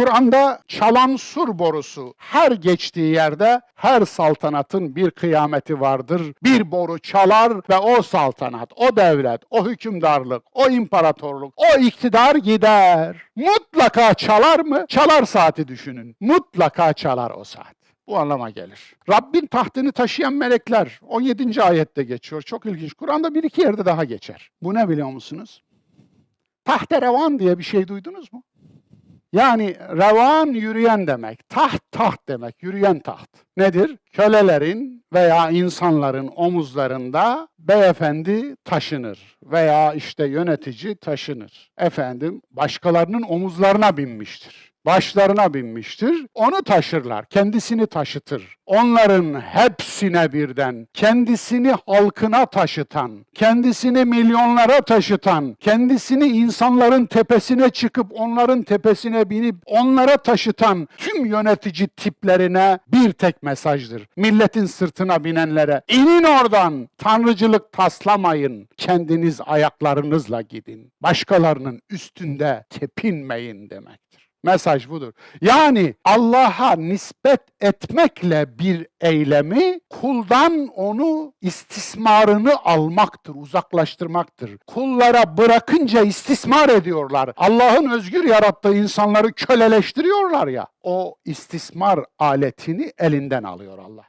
Kur'an'da çalan sur borusu her geçtiği yerde her saltanatın bir kıyameti vardır. Bir boru çalar ve o saltanat, o devlet, o hükümdarlık, o imparatorluk, o iktidar gider. Mutlaka çalar mı? Çalar saati düşünün. Mutlaka çalar o saat. Bu anlama gelir. Rabbin tahtını taşıyan melekler 17. ayette geçiyor. Çok ilginç. Kur'an'da bir iki yerde daha geçer. Bu ne biliyor musunuz? Tahterevan diye bir şey duydunuz mu? Yani revan yürüyen demek. Taht taht demek. Yürüyen taht. Nedir? Kölelerin veya insanların omuzlarında beyefendi taşınır veya işte yönetici taşınır. Efendim başkalarının omuzlarına binmiştir. Başlarına binmiştir. Onu taşırlar. Kendisini taşıtır. Onların hepsine birden kendisini halkına taşıtan, kendisini milyonlara taşıtan, kendisini insanların tepesine çıkıp onların tepesine binip onlara taşıtan tüm yönetici tiplerine bir tek mesajdır. Milletin sırtına binenlere inin oradan tanrıcılık taslamayın. Kendiniz ayaklarınızla gidin. Başkalarının üstünde tepinmeyin demektir. Mesaj budur. Yani Allah'a nispet etmekle bir eylemi kuldan onu istismarını almaktır, uzaklaştırmaktır. Kullara bırakınca istismar ediyorlar. Allah'ın özgür yarattığı insanları köleleştiriyorlar ya. O istismar aletini elinden alıyor Allah.